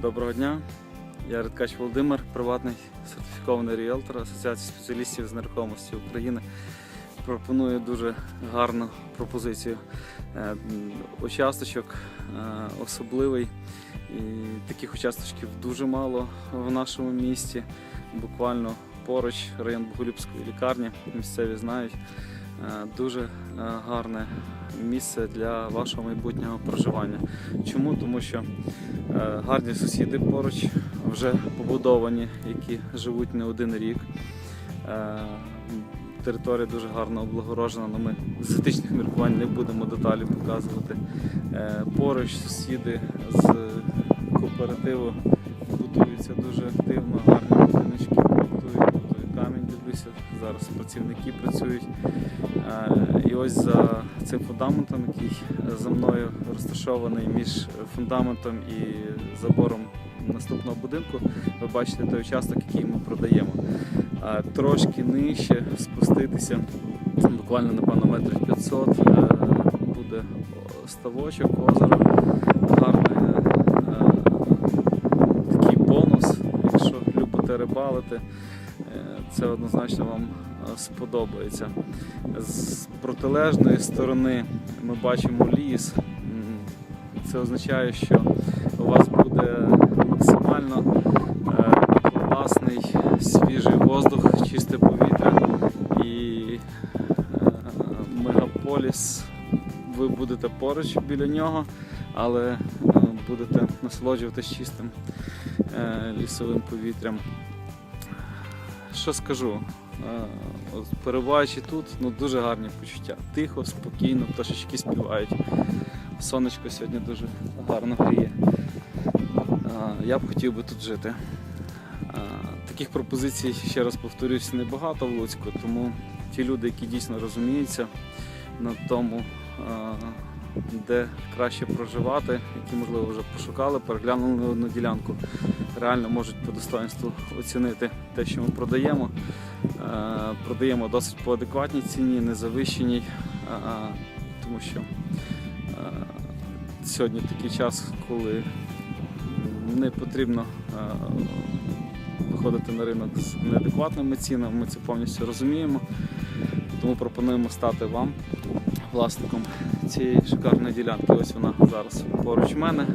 Доброго дня. Я Редкач Володимир, приватний сертифікований ріелтор Асоціації спеціалістів з нерухомості України. Пропоную дуже гарну пропозицію. Е, Участочок е, особливий. І таких участочків дуже мало в нашому місті. Буквально поруч район Боголюбської лікарні. Місцеві знають. Е, Дуже е, гарне місце для вашого майбутнього проживання. Чому? Тому що Е, гарні сусіди поруч вже побудовані, які живуть не один рік. Територія дуже гарно облагорожена, але ми з етичних міркувань не будемо деталі показувати. Поруч сусіди з кооперативу будуються дуже активно, гарні дивлюся. Зараз працівники працюють. Е, І ось за цим фундаментом, який за мною розташований між фундаментом і забором наступного будинку, ви бачите той участок, який ми продаємо. Е, Трошки нижче спуститися, буквально напевно метрів 500, е, буде ставочок, озеро, гарний такий бонус, якщо любите рибалити. Це однозначно вам е, сподобається. З протилежної сторони ми бачимо ліс. Це означає, що у вас буде максимально е, класний свіжий воздух, чисте повітря і е, мегаполіс. Ви будете поруч біля нього, але будете насолоджуватись чистим лісовим повітрям. Що скажу? Е, Перебуваючи тут, ну дуже гарні почуття. Тихо, спокійно, пташечки співають. Сонечко сьогодні дуже гарно гріє. Е, Я б хотів би тут жити. Е, Таких пропозицій, ще раз повторюсь, небагато в Луцьку, тому ті люди, які дійсно розуміються на тому, де краще проживати, які, можливо, вже пошукали, переглянули одну ділянку, реально можуть по достоинству оцінити те, що ми продаємо. Е, Продаємо досить по адекватній ціні, не завищеній, е, тому що е, сьогодні такий час, коли не потрібно виходити на ринок з неадекватними цінами, ми це повністю розуміємо. Тому пропонуємо стати вам власником цієї шикарної ділянки. Ось вона зараз поруч мене.